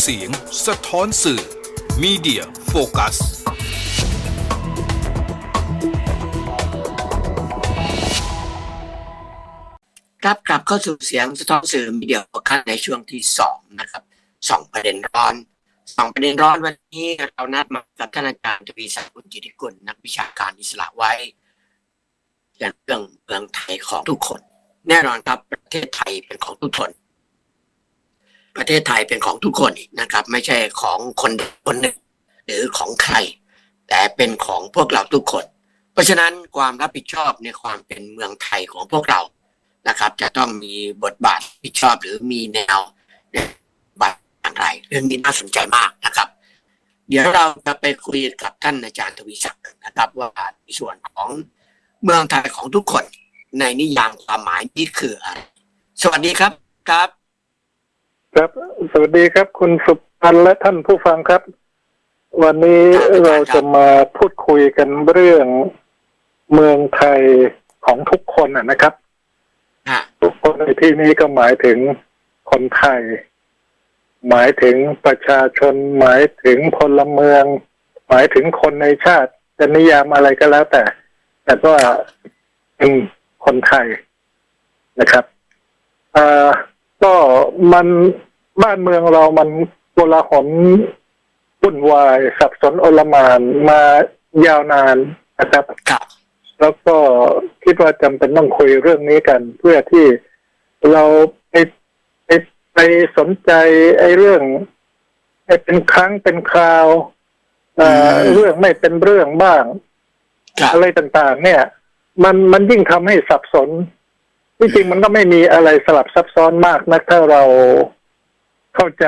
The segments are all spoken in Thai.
เสียงสะท้อนสื่อ Media Focus ครับกลับเข้าสู่เสียงสะท้อนสื่อมีเดียโฟกัสในช่วงที่สองนะครับสองประเด็นร้อนสองประเด็นร้อนวันนี้เรานัดมากับท่านอาจารย์ทวีศักดิ์บุญจิติกุลนักวิชาการอิสระไว้เรื่องเรื่องเมืองไทยของทุกคน แน่นอนครับ ประเทศไทยเป็นของทุกคน ประเทศไทยเป็นของทุกคนนะครับ ไม่ใช่ของคนคนหนึ่ง หรือของใคร แต่เป็นของพวกเราทุกคน เพราะฉะนั้นความรับผิดชอบในความเป็นเมืองไทยของพวกเรานะครับ จะต้องมีบทบาทผิดชอบหรือมีแนวบาทอะไร เรื่องนี้น่าสนใจมากนะครับ เดี๋ยวเราจะไปคุยกับท่านอาจารย์ทวีศักดิ์นะครับ ว่าในส่วนของเมืองไทยของทุกคน ในนิยามความหมายนี้คืออะไรสวัสดีครับครับ ครับ สวัสดีครับ คุณสุพันธ์และท่านผู้ฟังครับ วันนี้ครับเราจะมาพูดคุยกันเรื่องเมืองไทยของทุกคนนะนะครับฮะทุกคนในที่นี้ก็หมายถึงคนไทย หมายถึงประชาชน หมายถึงพลเมือง หมายถึงคนในชาติจะนิยามอะไรก็แล้วแต่ แต่ก็เป็น คนไทยนะครับอ่าก็มันบ้านเมืองเรามันโกลาหลวุ่นวาย สับสนโอลหมานมายาวนานนะครับครับ แล้วก็คิดว่าจำเป็นต้องคุยเรื่องนี้กัน เพื่อที่เราไปไปไปสนใจไอ้เรื่องไอ้เป็นครั้งเป็นคราวเอ่ออืมเรื่องไม่เป็นเรื่องบ้างครับอะไรต่างๆ เนี่ย มันมันยิ่งทำให้สับสนที่จริงมันก็ไม่มีอะไรสลับซับซ้อนมากนักถ้าเราเข้าใจ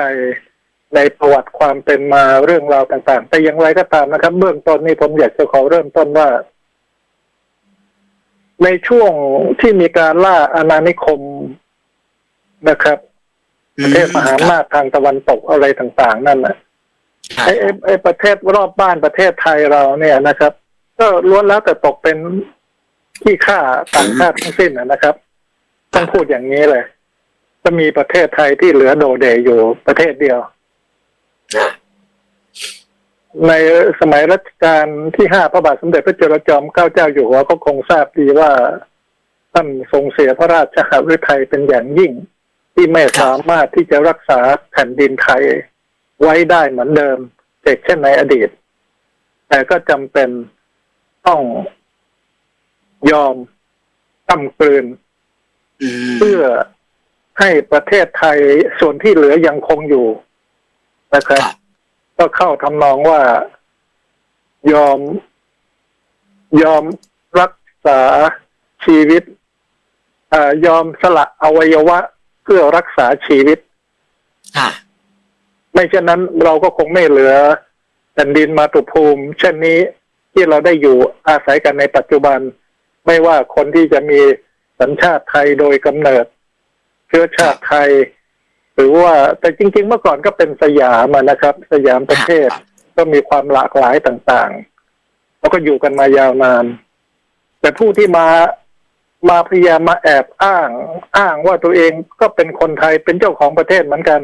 ในประวัติความเป็นมาเรื่องราวต่าง ๆ แต่อย่างไรก็ตามนะครับ เบื้องต้นนี้ผมอยากจะขอเริ่มต้นว่า ในช่วงที่มีการล่าอาณานิคมนะครับประเทศมหาอำนาจทางตะวันตกอะไรต่าง ๆ นั่นน่ะครับไอ้ไอ้ไอ้ประเทศรอบบ้านประเทศไทยเราเนี่ยนะครับ ก็ล้วนแล้วแต่ตกเป็น ที่ฆ่าต่างชาติทั้งสิ้นนะนะครับ ต้องพูดอย่างนี้เลยจะมีประเทศไทยที่เหลือโดเดอยู่ประเทศเดียวนะในสมัยรัชกาลที่ห้าพระบาทสมเด็จพระจุลจอมเกล้าเจ้าอยู่หัวก็คงทราบดีว่าท่านทรงเสียพระราชหฤทัยเป็นอย่างยิ่ง ที่ไม่สามารถที่จะรักษาแผ่นดินไทยไว้ได้เหมือนเดิมเช่นเช่นในอดีต แต่ก็จำเป็นต้อง ยอมตั้ำกลืนอืมเพื่อให้ประเทศไทยส่วนที่เหลือยังคงอยู่นะคครับรับ ก็เข้าทำนองว่ายอม ยอมรักษาชีวิตอายอมสละอวัยวะเพื่อรักษาชีวิตฮะไม่เช่นนั้นเราก็คงไม่เหลือแผ่นดินมาตุภูมิ เช่นนี้ที่เราได้อยู่อาศัยกันในปัจจุบัน ไม่ว่าคนที่จะมีสัญชาติไทยโดยกำเนิด เชื้อชาติไทย หรือว่าแต่จริง ๆ เมื่อก่อนก็เป็นสยามอะนะครับ สยามประเทศครับก็มีความหลากหลายต่างๆ แล้วก็อยู่กันมายาวนาน แต่ผู้ที่มามาพยายามมาแอบอ้าง อ้างว่าตัวเองก็เป็นคนไทยเป็นเจ้าของประเทศเหมือนกัน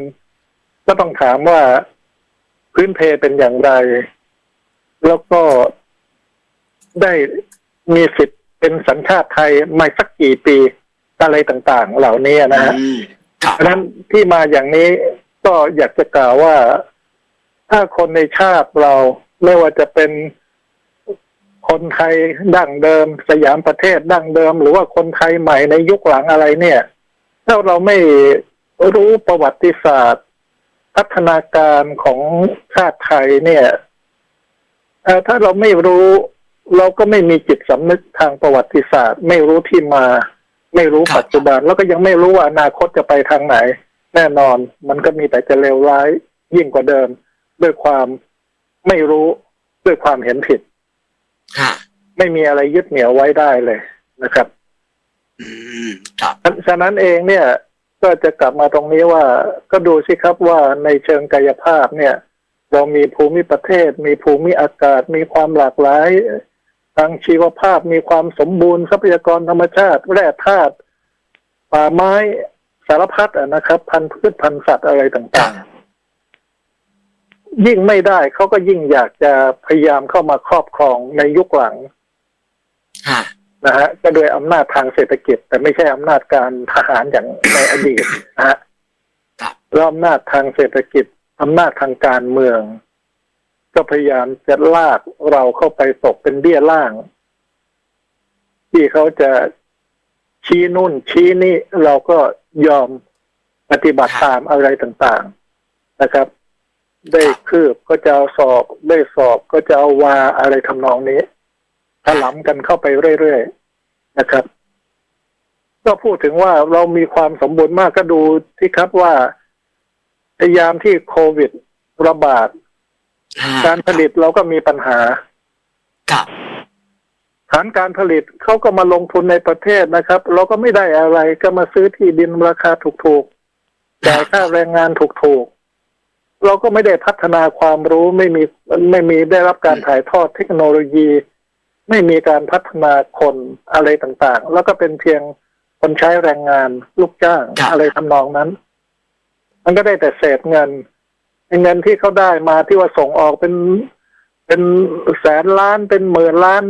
ก็ต้องถามว่าพื้นเพเป็นอย่างไร แล้วก็ได้มีสิทธิ์ เป็นสัญชาติไทยมาสักกี่ปีอะไรต่างๆ เหล่านี้นะฮะอืมครับเพราะฉะนั้นที่มาอย่างนี้ก็อยากจะกล่าวว่า ถ้าคนในชาติเราไม่ว่าจะเป็นคนไทยดั้งเดิม สยามประเทศดั้งเดิม หรือว่าคนไทยใหม่ในยุคหลังอะไรเนี่ย ถ้าเราไม่รู้ประวัติศาสตร์ พัฒนาการของชาติไทยเนี่ยเอ่อถ้าเราไม่รู้ เราก็ไม่มีจิตสำนึกทางประวัติศาสตร์ ไม่รู้ที่มา ไม่รู้ครับปัจจุบัน แล้วก็ยังไม่รู้ว่าอนาคตจะไปทางไหน แน่นอนมันก็มีแต่จะเลวร้ายยิ่งกว่าเดิม ด้วยความไม่รู้ด้วยความเห็นผิดฮะไม่มีอะไรยึดเหนี่ยวไว้ได้เลยนะครับอืมครับฉะฉะนั้นเองเนี่ย ก็จะกลับมาตรงนี้ว่า ก็ดูสิครับว่าในเชิงกายภาพเนี่ย เรามีภูมิประเทศ มีภูมิอากาศ มีความหลากหลาย ทางชีวภาพมีความสมบูรณ์ทรัพยากรธรรมชาติ แร่ธาตุป่าไม้สารพัดอะนะครับ พันธุ์พืชพันธุ์สัตว์อะไรต่างๆ ยิ่งไม่ได้เขาก็ยิ่งอยากจะพยายามเข้ามาครอบครองในยุคหลังฮะนะฮะก็โดยอำนาจทางเศรษฐกิจ แต่ไม่ใช่อำนาจการทหารอย่างในอดีตนะฮะครับแล้วอำนาจทางเศรษฐกิจอำนาจทางการเมือง ก็พยายามจะลากเราเข้าไปตกเป็นเบี้ยล่าง ที่เขาจะชี้นู่นชี้นี่เราก็ยอมปฏิบัติตามอะไรต่างๆนะครับ ได้คืบก็จะเอาสอบได้สอบก็จะเอาวาอะไรทำนองนี้ถลำกันเข้าไปเรื่อยๆนะครับ ก็พูดถึงว่าเรามีความสมบูรณ์มากก็ดูที่ครับว่าพยายามที่โควิดระบาด การผลิตเราก็มีปัญหาครับฐานการผลิตเขาก็มาลงทุนในประเทศนะครับ เราก็ไม่ได้อะไรก็มาซื้อที่ดินราคาถูกๆจ่ายค่าแรงงานถูกๆ เราก็ไม่ได้พัฒนาความรู้ไม่มีไม่มีได้รับการถ่ายทอดเทคโนโลยี ไม่มีการพัฒนาคนอะไรต่างๆ แล้วก็เป็นเพียงคนใช้แรงงานลูกจ้างครับอะไรทำนองนั้น มันก็ได้แต่เศษเงินไอ้ เงินที่เขาได้มาที่ว่าส่งออกเป็นเป็นแสนล้านเป็นหมื่นล้าน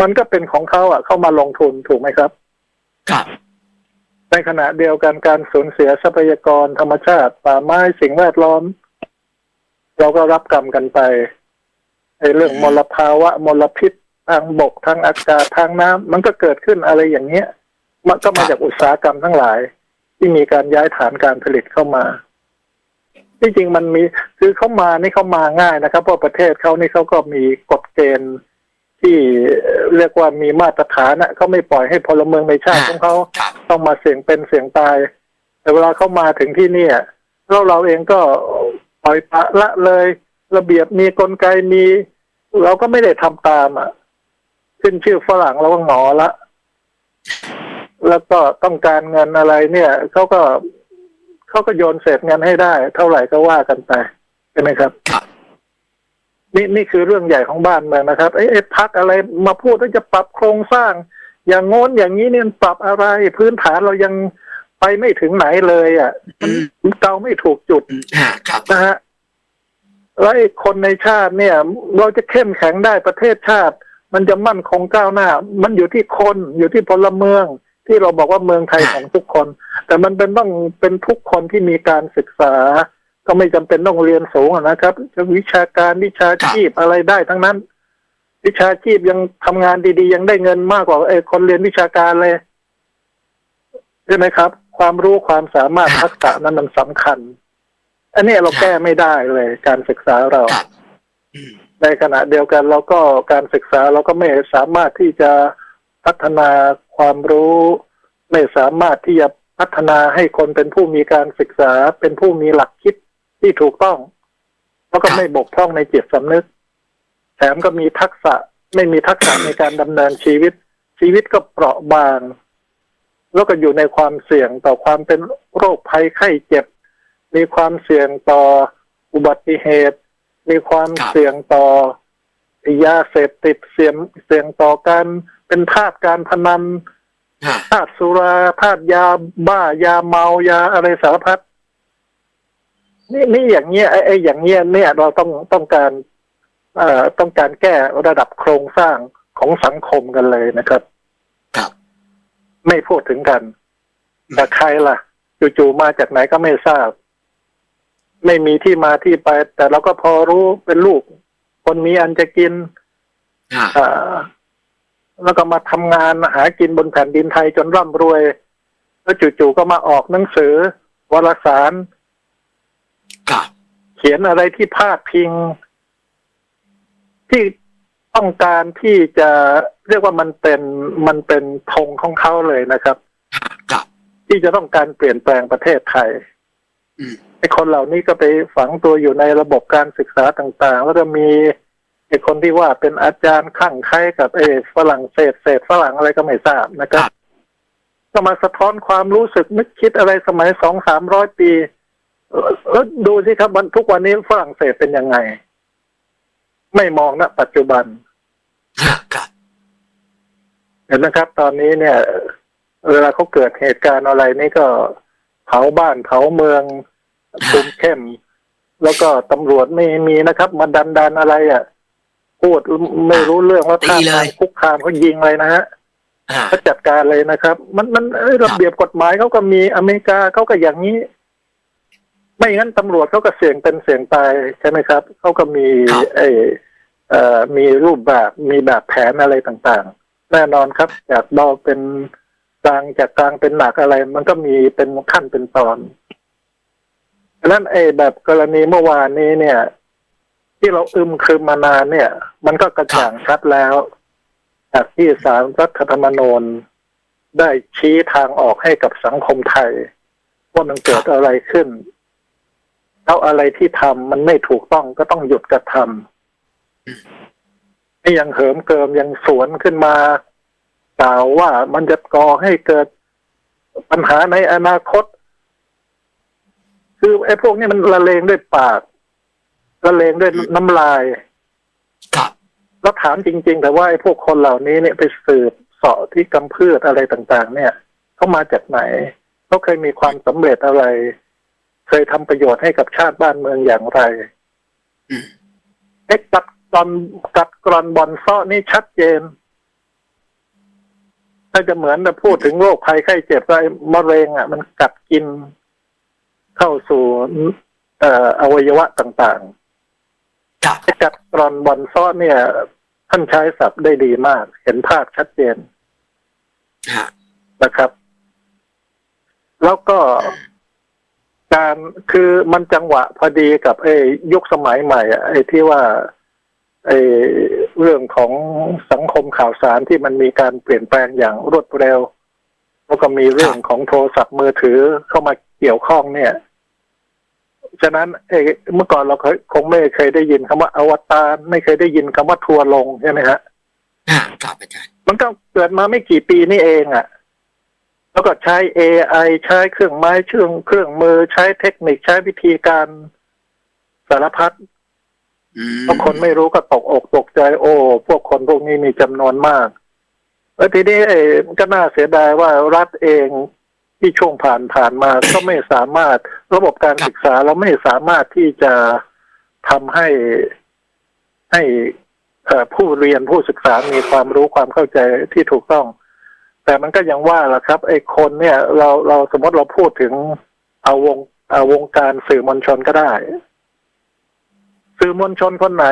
มันก็เป็นของเขาอะ เข้ามาลงทุนถูกไหมครับ ครับ ในขณะเดียวกันการสูญเสียทรัพยากรธรรมชาติ ป่าไม้สิ่งแวดล้อม เราก็รับกรรมกันไปไอ้เรื่องมลภาวะมลพิษทางบกทางอากาศทางน้ำมันก็เกิดขึ้นอะไรอย่างเงี้ย มันก็มาจากอุตสาหกรรมทั้งหลาย ที่มีการย้ายฐานการผลิตเข้ามา ที่จริงมันมีคือเข้ามานี่เข้ามาง่ายนะครับ เพราะประเทศเขานี่เขาก็มีกฎเกณฑ์ที่เรียกว่ามีมาตรฐานนะเขาไม่ปล่อยให้พลเมืองในชาติของเขาครับต้องมาเสี่ยงเป็นเสี่ยงตาย แต่เวลาเขามาถึงที่เนี่ยเราเราเองก็ปล่อยปละละเลย ระเบียบมีกลไกมี เราก็ไม่ได้ทำตามอะขึ้นชื่อฝรั่งเราก็หงอละแล้วก็ต้องการเงินอะไรเนี่ยเขาก็ เขาก็โยนเศษเงินให้ได้ เท่าไหร่ก็ว่ากันไปใช่ไหมครับครับนี่นี่คือเรื่องใหญ่ของบ้านเมืองนะครับไอ้ไอ้พักอะไรมาพูดว่าจะปรับโครงสร้าง อย่างโน้นอย่างนี้เนี่ยปรับอะไรพื้นฐานเรายังไปไม่ถึงไหนเลยอะอืมมันเกาไม่ถูกจุดอืมฮะครับนะฮะแล้วไอ้คนในชาติเนี่ย เราจะเข้มแข็งได้ประเทศชาติ มันจะมั่นคงก้าวหน้า มันอยู่ที่คนอยู่ที่พลเมือง ที่เราบอกว่าเมืองไทยของทุกคน แต่มันเป็นต้องเป็นทุกคนที่มีการศึกษา ก็ไม่จำเป็นต้องเรียนสูงอะนะครับจะวิชาการวิชาชีพอะไรได้ทั้งนั้น วิชาชีพยังทำงานดีๆ ยังได้เงินมากกว่าไอ้คนเรียนวิชาการเลยใช่ไหมครับ ความรู้ความสามารถทักษะนั้นมันสำคัญ อันนี้เราแก้ไม่ได้เลย การศึกษาเราครับอืมในขณะเดียวกันเราก็การศึกษาเราก็ไม่สามารถที่จะพัฒนา ความรู้ ไม่สามารถที่จะพัฒนาให้คนเป็นผู้มีการศึกษา เป็นผู้มีหลักคิดที่ถูกต้อง แล้วก็ไม่บกพร่องในจิตสำนึก แถมก็มีทักษะไม่มีทักษะในการดำเนินชีวิต ชีวิตก็เปราะบาง แล้วก็อยู่ในความเสี่ยงต่อความเป็นโรคภัยไข้เจ็บ มีความเสี่ยงต่ออุบัติเหตุ มีความครับเสี่ยงต่อยาเสพติดเสี่ยงเสี่ยงต่อการเป็นทาสการพนัน ฮะทาสสุราทาสยาบ้ายาเมายาอะไรสารพัดนี่นี่อย่างเงี้ยไอ้ไอ้อย่างเงี้ยเนี่ยเราต้องต้องการเอ่อต้องการแก้ระดับโครงสร้างของสังคมกันเลยนะครับ ครับ ไม่พูดถึงกันแต่ใครล่ะจู่ๆมาจากไหนก็ไม่ทราบ ไม่มีที่มาที่ไป แต่เราก็พอรู้เป็นลูก คนมีอันจะกินฮะอ่า แล้วก็มาทำงานหากินบนแผ่นดินไทยจนร่ำรวย แล้วจู่ๆก็มาออกหนังสือ วารสารครับเขียนอะไรที่พาดพิง ที่ต้องการที่จะเรียกว่ามันเป็นมันเป็นธงของเขาเลยนะครับฮะครับที่จะต้องการเปลี่ยนแปลงประเทศไทยอืมไอ้คนเหล่านี้ก็ไปฝังตัวอยู่ในระบบการศึกษาต่าง ๆ แล้วก็มี ไอ้คนที่ว่าเป็นอาจารย์ข้างใครกับไอ้ฝรั่งเศสเศษฝรั่งอะไรก็ไม่ทราบนะครับ ก็มาสะท้อนความรู้สึกนึกคิดอะไรสมัยสองสามร้อยปีเอ่อแล้วดูสิครับวันทุกวันนี้ฝรั่งเศสเป็นยังไง ไม่มองณปัจจุบันฮะครับเห็นไหมครับ ตอนนี้เนี่ย เวลาเขาเกิดเหตุการณ์อะไรนี่ก็เผาบ้านเผาเมืองคุมเข้ม แล้วก็ตำรวจไม่มีนะครับ มาดันดันอะไรอะ พูดไม่รู้เรื่องว่าตีท่าเลยทางคุกคามเขายิงเลยนะฮะอ่า เขาจัดการเลยนะครับ มันมันเอ้ยระเบียบกฎหมายเขาก็มีอเมริกาเขาก็อย่างนี้ ไม่งั้นตำรวจเขาก็เสี่ยงเป็นเสี่ยงตายใช่ไหมครับเขาก็มีไอเอ่อมีรูปแบบมีแบบแผนอะไรต่างๆ แน่นอนครับ จากเบาเป็นกลางจากกลางเป็นหนักอะไร มันก็มีเป็นขั้นเป็นตอนดังนั้นไอ้แบบกรณีเมื่อวานนี้เนี่ย ที่เราอึมครึมมานานเนี่ย มันก็กระจ่างชัดแล้วจากที่สารรัฐธรรมนูญได้ชี้ทางออกให้กับสังคมไทย ว่ามันเกิดอะไรขึ้น แล้วอะไรที่ทำมันไม่ถูกต้องก็ต้องหยุดกระทำไม่ยังเหิมเกิมยังสวนขึ้นมากล่าวว่ามันจะก่อให้เกิดปัญหาในอนาคต คือไอ้พวกนี้มันละเลงด้วยปาก ละเลงด้วยน้ำลายครับแล้วถามจริง ๆ แต่ว่าไอ้พวกคนเหล่านี้เนี่ยไปสืบเสาะที่กำพืชอะไรต่างๆ เนี่ยเขามาจากไหนเขาเคยมีความสำเร็จอะไร เคยทำประโยชน์ให้กับชาติบ้านเมืองอย่างไรอืมเอ็กกัดกรอนกัดกรอนบอลซ้อนี่ชัดเจนถ้าจะเหมือนจะพูดถึงโรคภัยไข้เจ็บก็ไอ้มะเร็งอะ มันกัดกินเข้าสู่เอ่ออวัยวะต่างๆครับ จัดกรอนบอลซ้อเนี่ย ท่านใช้ศัพท์ได้ดีมาก เห็นภาพชัดเจนฮะนะครับ แล้วก็การคือมันจังหวะพอดีกับไอ้ยุคสมัยใหม่อะไอ้ที่ว่าไอ้เรื่องของสังคมข่าวสารที่มันมีการเปลี่ยนแปลงอย่างรวดเร็ว แล้วก็มีเรื่องของโทรศัพท์มือถือเข้ามาเกี่ยวข้องเนี่ย ฉะนั้นเอ่อเมื่อก่อนเราเคยคงไม่เคยได้ยินคำว่าอวตารไม่เคยได้ยินคำว่าทัวร์ลงใช่ไหมฮะอ่าครับอาจารย์มันก็เกิดมาไม่กี่ปีนี่เองอะ่ะ แล้วก็ใช้ AI ใช้เครื่องไม้เชื่องเครื่องมือใช้เทคนิคใช้วิธีการสารพัดอืมบางคนไม่รู้ก็ตกอกตกใจโอ้พวกคนพวกนี้มีจำนวนมากแล้วทีนี้เอ่อก็น่าเสียดายว่ารัฐเอง ที่ช่วงผ่านผ่านมาก็ไม่สามารถระบบการศึกษาเราไม่สามารถที่จะทำให้ให้ผู้เรียนผู้ศึกษามีความรู้ความเข้าใจที่ถูกต้อง แต่มันก็ยังว่าล่ะครับไอ้คนเนี่ย เราเราสมมติเราพูดถึงเอาวงเอาวงการสื่อมวลชนก็ได้ สื่อมวลชนคนไหน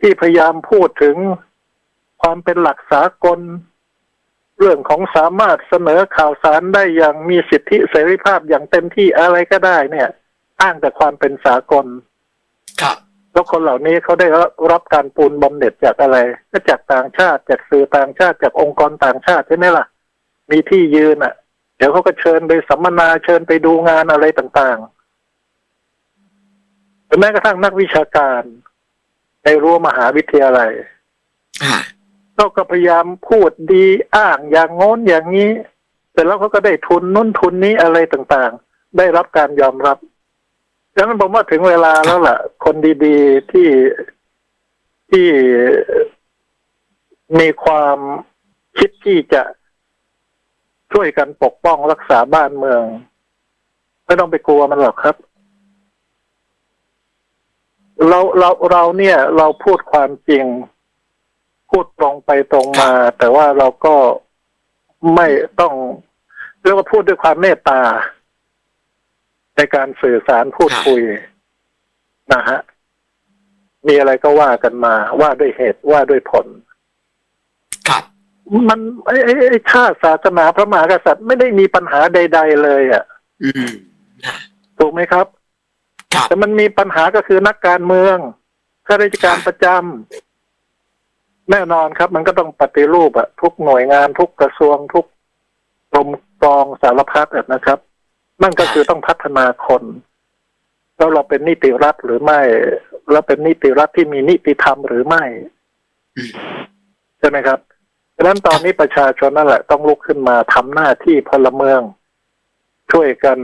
ที่พยายามพูดถึงความเป็นหลักสากล เรื่องของสามารถเสนอข่าวสารได้อย่างมีสิทธิเสรีภาพอย่างเต็มที่อะไรก็ได้เนี่ย อ้างแต่ความเป็นสากลครับแล้วคนเหล่านี้เขาได้รับการปูนบำเหน็จจากอะไรก็จากต่างชาติจากสื่อต่างชาติจากองค์กรต่างชาติใช่ไหมล่ะ มีที่ยืนอะ เดี๋ยวเขาก็เชิญไปสัมมนาเชิญไปดูงานอะไรต่างๆหรือแม้กระทั่งนักวิชาการในรั้วมหาวิทยาลัย อ่าก็ก็พยายามพูดดีอ้างอย่างโน้นอย่างนี้ แต่แล้วเขาก็ได้ทุนนู้นทุนนี้อะไรต่างๆ ได้รับการยอมรับดังนั้นผมว่าถึงเวลาแล้วล่ะ คนดีๆที่ที่มีความคิดที่จะช่วยกันปกป้องรักษาบ้านเมือง ไม่ต้องไปกลัวมันหรอกครับ เราเราเราเนี่ย เราพูดความจริง พูดตรงไปตรงมา แต่ว่าเราก็ไม่ต้องเรียกว่าพูดด้วยความเมตตา ในการสื่อสารพูดคุยนะฮะมีอะไรก็ว่ากันมา ว่าด้วยเหตุว่าด้วยผลครับมันไอ้ไอ้ไอ้ชาติศาสนาพระมหากษัตริย์ไม่ได้มีปัญหาใด ๆ เลยอะอืมอ่าถูกไหมครับครับ แต่มันมีปัญหาก็คือนักการเมืองข้าราชการประจำ แน่นอนครับ มันก็ต้องปฏิรูปอะทุกหน่วยงานทุกกระทรวงทุกกรมกองสารพัดนะครับ นั่นก็คือต้องพัฒนาคนแล้วเราเป็นนิติรัฐหรือไม่เราเป็นนิติรัฐที่มีนิติธรรมหรือไม่ใช่ไหมครับดังนั้นตอนนี้ประชาชนนั่นแหละ ต้องลุกขึ้นมาทำหน้าที่พลเมือง ช่วยกัน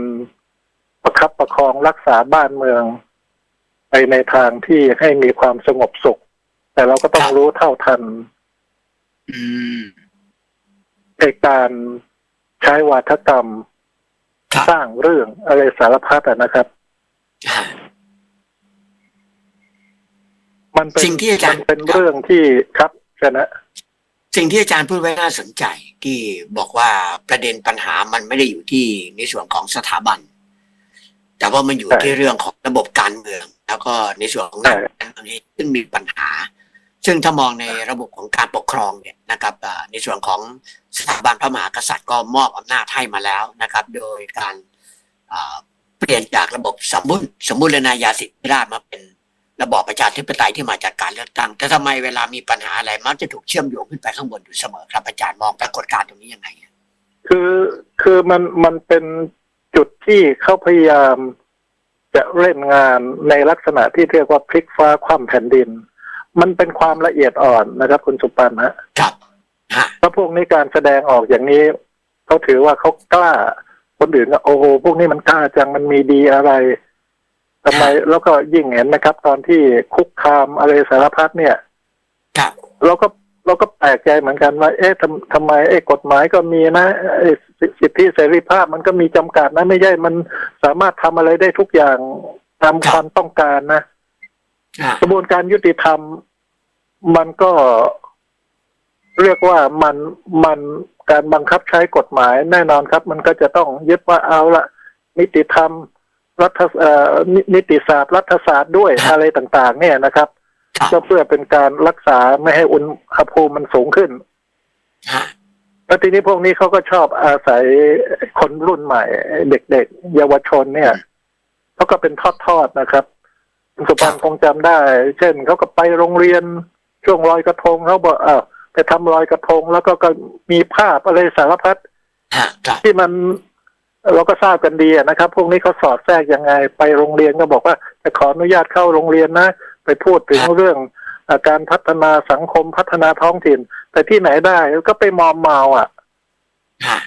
ประคับประคองรักษาบ้านเมือง ไปในทางที่ให้มีความสงบสุข แต่เราก็ต้องรู้เท่าทันอืมในการใช้วาทกรรมครับสร้างเรื่องอะไรสารพัดอะนะครับฮะมันเป็นสิ่งที่อาจารย์มันเป็นเรื่องที่ครับชนะสิ่งที่อาจารย์พูดไว้น่าสนใจ ที่บอกว่าประเด็นปัญหามันไม่ได้อยู่ที่ในส่วนของสถาบัน แต่ว่ามันอยู่ใช่ที่เรื่องของระบบการเมือง แล้วก็ในส่วนของนักใช่การเมืองซึ่งมีปัญหา ซึ่งถ้ามองในระบบของการปกครองเนี่ยนะครับในส่วนของสถาบันพระมหากษัตริย์ก็มอบอำนาจให้มาแล้วนะครับ โดยการเปลี่ยนจากระบบสมบูรณ์สมบูรณาญาสิทธิราชมาเป็นระบอบประชาธิปไตยที่มาจากการเลือกตั้งแต่ทำไมเวลามีปัญหาอะไรมักจะถูกเชื่อมโยงขึ้นไปข้างบนอยู่เสมอครับอาจารย์มองปรากฏการณ์ตรงนี้ยังไงคือคือมันมันเป็นจุดที่เขาพยายามจะเล่นงานในลักษณะที่เรียกว่าพลิกฟ้าคว่ำแผ่นดิน มันเป็นความละเอียดอ่อนนะครับ คุณสุปันฮะครับฮะถ้าพวกนี้การแสดงออกอย่างนี้เขาถือว่าเขากล้า คนอื่นก็โอ้โหพวกนี้มันกล้าจังมันมีดีอะไรทำไมแล้วก็ยิ่งเห็นนะครับ ตอนที่คุกคามอะไรสารพัดเนี่ยครับเราก็เราก็แปลกใจเหมือนกันว่า เอ๊ะทำทำไมเอ๊ะกฎหมายก็มีนะเอ๊ะสิสิทธิเสรีภาพมันก็มีจำกัดนะไม่ใช่มันสามารถทำอะไรได้ทุกอย่างตามความต้องการนะฮะ กระบวนการยุติธรรม มันก็เรียกว่ามันมันการบังคับใช้กฎหมายแน่นอนครับ มันก็จะต้องยึดว่าเอาละนิติธรรมรัฐเอ่อนินิติศาสตร์ รัฐศาสตร์ด้วยอะไรต่าง ๆ เนี่ยนะครับครับก็เพื่อเป็นการรักษาไม่ให้อุณหภูมิมันสูงขึ้นฮะแล้วทีนี้พวกนี้เขาก็ชอบอาศัยคนรุ่นใหม่ เด็กๆเยาวชนเนี่ยเขาก็เป็นทอดๆนะครับคุณ สุพันธ์คงจำได้ เช่นเขาก็ไปโรงเรียนช่วงลอยกระทงเขาบอกเออไปทำลอยกระทง แล้วก็ก็มีภาพอะไรสารพัดฮะครับที่มันเราก็ทราบกันดีอะนะครับ พวกนี้เขาสอดแทรกยังไง ไปโรงเรียนก็บอกว่าจะขออนุญาตเข้าโรงเรียนนะ ไปพูดถึงเรื่องอาการพัฒนาสังคมพัฒนาท้องถิ่น แต่ที่ไหนได้ก็ไปมอมเมาอะฮะ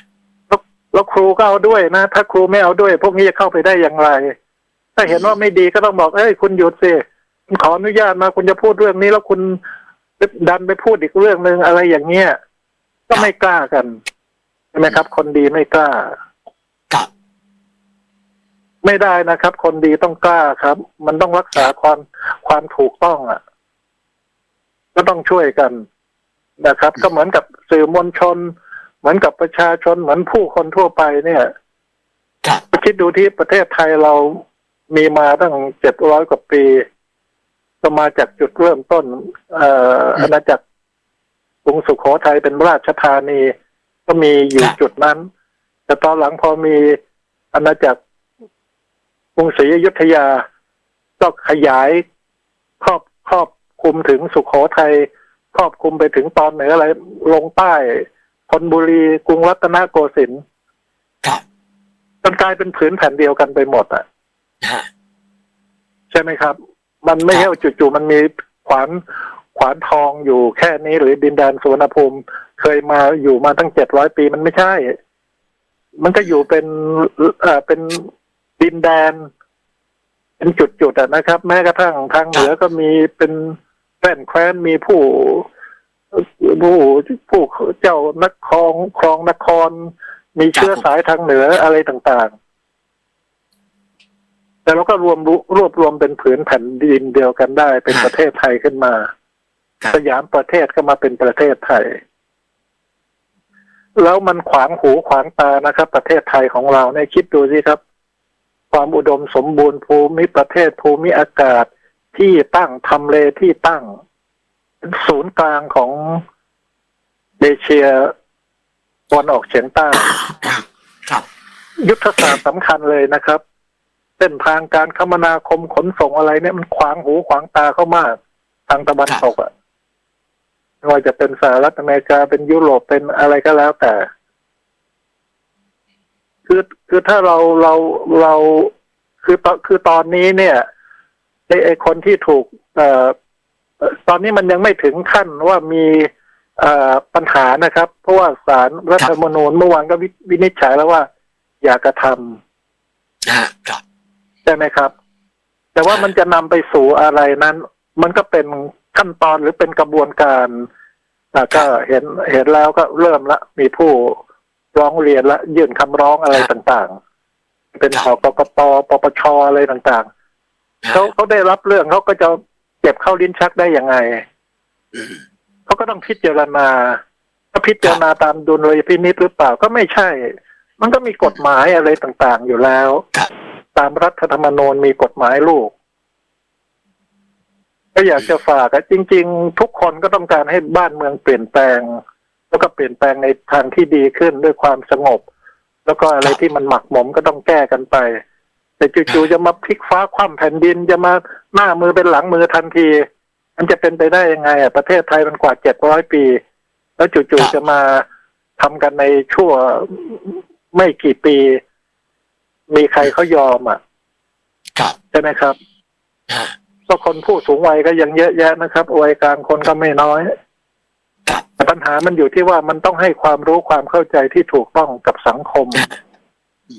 แล้วครูก็เอาด้วยนะ ถ้าครูไม่เอาด้วย พวกนี้จะเข้าไปได้อย่างไร ถ้าเห็นว่าไม่ดีก็ต้องบอก เอ้ยคุณหยุดสิคุณขออนุญาตมาคุณจะพูดเรื่องนี้ แล้วคุณดันไปพูดอีกเรื่องหนึ่งอะไรอย่างเงี้ยก็ไม่กล้ากันใช่ไหมครับ คนดีไม่กล้าครับไม่ได้นะครับ คนดีต้องกล้าครับ มันต้องรักษาความความถูกต้องอะ ก็ต้องช่วยกันนะครับ ก็เหมือนกับสื่อมวลชน เหมือนกับประชาชนเหมือนผู้คนทั่วไปเนี่ยครับคิดดูที่ประเทศไทยเรา มีมาตั้งเจ็ดร้อยกว่าปี ก็มาจากจุดเริ่มต้น เอ่ออาณาจักรกรุงสุโขทัยเป็นราชธานี ก็มีอยู่ครับจุดนั้น แต่ตอนหลังพอมีอาณาจักรกรุงศรีอยุธยา ก็ขยายครอบครอบคลุมถึงสุโขทัยครอบคลุมไปถึงตอนเหนืออะไร ลงใต้ธนบุรีกรุงรัตนโกสินทร์ครับจนกลายเป็นผืนแผ่นเดียวกันไปหมดอะฮะ ใช่ไหมครับ มันไม่ครับใช่ว่าจู่ๆมันมีขวานขวานทองอยู่แค่นี้หรือดินแดนสุวรรณภูมิ เคยมาอยู่มาตั้งเจ็ดร้อยปีมันไม่ใช่ มันก็อยู่เป็นเอ่อเป็นดินแดน เป็นจุดๆอะนะครับ แม้กระทั่งทางเหนือก็มีเป็นแป้นแคว้นมีผู้ผู้ผู้เจ้านครครองนคร มีเชื้อสายทางเหนืออะไรต่างๆ แต่เราก็รวมรวบรวมเป็นผืนแผ่นดินเดียวกันได้ เป็นครับประเทศไทยขึ้นมาครับสยามประเทศก็มาเป็นประเทศไทย แล้วมันขวางหูขวางตานะครับ ประเทศไทยของเราเนี่ยคิดดูสิครับ ความอุดมสมบูรณ์ภูมิประเทศภูมิอากาศที่ตั้งทำเลที่ตั้งเป็นศูนย์กลางของเอเชียตะวันออกเฉียงใต้ครับครับยุทธศาสตร์สำคัญเลยนะครับ เส้นทางการคมนาคมขนส่งอะไรเนี่ยมันขวางหูขวางตาเข้ามาก ทางตะวันตกอะ่ะไม่ว่าจะเป็นสหรัฐอเมริกาเป็นยุโรปเป็นอะไรก็แล้วแต่ คือคือถ้าเราเราเราคือตอนคือตอนนี้เนี่ยไอไอคนที่ถูก เอ่อเอ่อตอนนี้มันยังไม่ถึงขั้นว่ามีเอ่อปัญหานะครับ เพราะว่าศาลรัฐธรรมนูญเมื่อวานก็วิวินิจฉัยแล้วว่า อย่ากระทำฮะครับ ใช่ไหมครับ แต่ว่ามันจะนำไปสู่อะไรนั้น มันก็เป็นขั้นตอนหรือเป็นกระบวนการอ่ก็เห็นเห็นแล้วก็เริ่มละมีผู้ร้องเรียนละยื่นคำร้องอะไรต่างๆ เป็นข่าวกกตปปชอะไรต่างๆเขาเขาได้รับเรื่องเขาก็จะเก็บเข้าลิ้นชักได้ยังไงเขาก็ต้องพิจารณาถ้าพิจารณาตามดุลยพินิจหรือเปล่าก็ไม่ใช่ มันก็มีกฎหมายอะไรต่างๆอยู่แล้ว ตามรัฐธรรมนูญมีกฎหมายลูก ก็อยากจะฝากอะจริง ๆ ทุกคนก็ต้องการให้บ้านเมืองเปลี่ยนแปลง แล้วก็เปลี่ยนแปลงในทางที่ดีขึ้นด้วยความสงบ แล้วก็อะไรที่มันหมักหมมก็ต้องแก้กันไป แต่จู่ๆจะมาพลิกฟ้าคว่ำแผ่นดินจะมาหน้ามือเป็นหลังมือทันที มันจะเป็นไปได้ยังไงอะประเทศไทยมันกว่าเจ็ดร้อยปี แล้วจู่ๆจะมาทำกันในชั่วไม่กี่ปี มีใครเขายอมอะครับใช่ไหมครับฮะก็คนผู้สูงวัยก็ยังเยอะแยะนะครับวัยกลางคนก็ไม่น้อยครับแต่ปัญหามันอยู่ที่ว่ามันต้องให้ความรู้ความเข้าใจที่ถูกต้องกับสังคม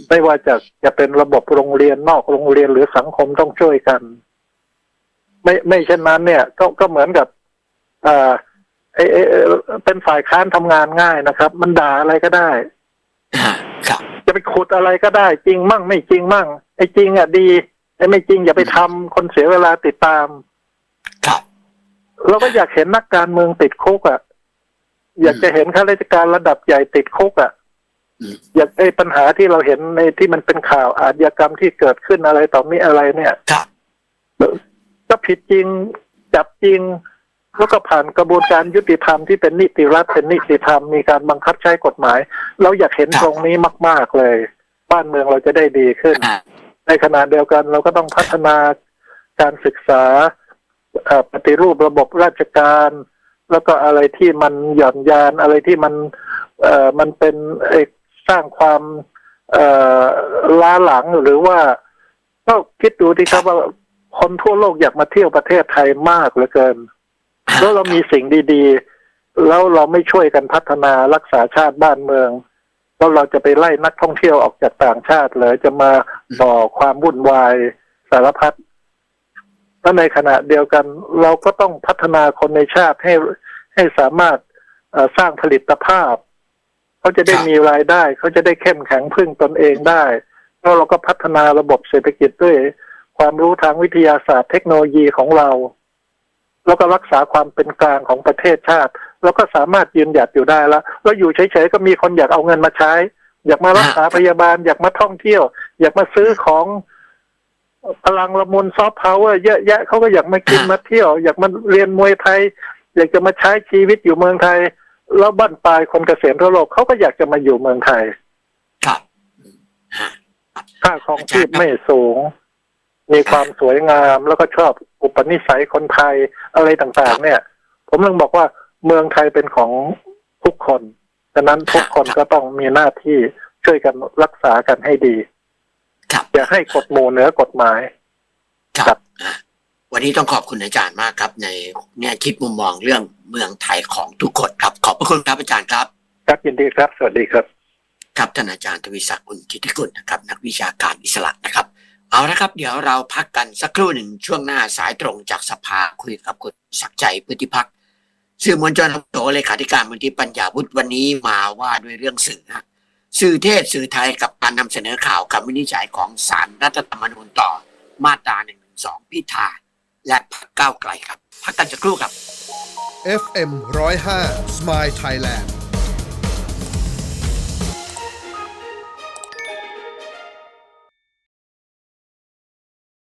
ไม่ว่าจะจะเป็นระบบโรงเรียนนอกโรงเรียนหรือสังคมต้องช่วยกัน ไม่ไม่เช่นนั้น เนี่ย ก็ก็เหมือนกับอ่าไอไอ้ไอ้เป็นฝ่ายค้านทำงานง่ายนะครับ มันด่าอะไรก็ได้ฮะครับ จะไปขุดอะไรก็ได้ จริงมั่งไม่จริงมั่ง ไอ้จริงอะดีไอ้ไม่จริงอย่าไปทำคนเสียเวลาติดตามครับเราก็อยากเห็นนักการเมืองติดคุกอะ อยากจะเห็นข้าราชการระดับใหญ่ติดคุกอะอืมอยากไอ้ปัญหาที่เราเห็นในที่มันเป็นข่าวอาชญากรรมที่เกิดขึ้นอะไรต่อมีอะไรเนี่ยครับก็ผิดจริงจับจริง แล้วก็ผ่านกระบวนการยุติธรรมที่เป็นนิติรัฐเป็นนิติธรรมมีการบังคับใช้กฎหมาย เราอยากเห็นครับตรงนี้มาก ๆเลย บ้านเมืองเราจะได้ดีขึ้นอ่าในขณะเดียวกันเราก็ต้องพัฒนาการศึกษาเอ่อปฏิรูประบบราชการ แล้วก็อะไรที่มันหย่อนยานอะไรที่มันเอ่อมันเป็นไอ้สร้างความเอ่อล้าหลังหรือว่าก็คิดดูที่ครับว่าคนทั่วโลกอยากมาเที่ยวประเทศไทยมากเหลือเกิน แล้วเรามีสิ่งดีๆ แล้วเราไม่ช่วยกันพัฒนารักษาชาติบ้านเมืองแล้วเราจะไปไล่นักท่องเที่ยวออกจากต่างชาติเลยจะมาต่อความวุ่นวายสารพัดแล้วในขณะเดียวกัน เราก็ต้องพัฒนาคนในชาติให้ให้สามารถเอ่อสร้างผลิตภาพเขาจะได้ครับมีรายได้ เขาจะได้เข้มแข็งพึ่งตนเองได้แล้วเราก็พัฒนาระบบเศรษฐกิจด้วย ความรู้ทางวิทยาศาสตร์เทคโนโลยีของเรา แล้วก็รักษาความเป็นกลางของประเทศชาติ แล้วก็สามารถยืนหยัดอยู่ได้แล้วแล้วอยู่เฉยๆก็มีคนอยากเอาเงินมาใช้ อยากมารักษาพยาบาล อยากมาท่องเที่ยว อยากมาซื้อของพลังละมุนซอฟต์พาวเวอร์เยอะแยะเขาก็อยากมากินฮะมาเที่ยว อยากมาเรียนมวยไทย อยากจะมาใช้ชีวิตอยู่เมืองไทย แล้วบ้านปลายคนเกษตรทั่วโลกเขาก็อยากจะมาอยู่เมืองไทยครับฮะค่าครองชีพไม่สูง มีความสวยงามแล้วก็ชอบอุปนิสัยคนไทยอะไรต่างๆ เนี่ย ผมต้องบอกว่าเมืองไทยเป็นของทุกคนดังนั้นทุกคนก็ต้องมีหน้าที่ช่วยกันรักษากันให้ดีครับอย่าให้กฎหมู่เหนือกฎหมายคครัรับบอะวันนี้ต้องขอบคุณอาจารย์มากครับ ในเนี่ยคิดมุมมองเรื่องเมืองไทยของทุกคนครับ ขอบพระคุณครับอาจารย์ครับ ครับยินดีครับ สวัสดีครับ ครับท่านอาจารย์ทวีศักดิ์อุนจิตติกุลนะครับ นักวิชาการอิสระนะครับ เอาละครับ เดี๋ยวเราพักกันสักครู่หนึ่งช่วงหน้าสายตรงจากสภาคุยกับคุณศักดิ์ใจพฤติพักสื่อมวลชนโตเลขาธิการมูลที่ปัญญาวุฒิวันนี้มาว่าด้วยเรื่องสื่อฮะสื่อเทศสื่อไทยกับการนำเสนอข่าวคำวินิจฉัยของศาลรัฐธรรมนูญต่อมาตรา1นึพิธาและพรรคก้าวไกลครับ พักกันสักครู่ครับ FM 105 Smile Thailand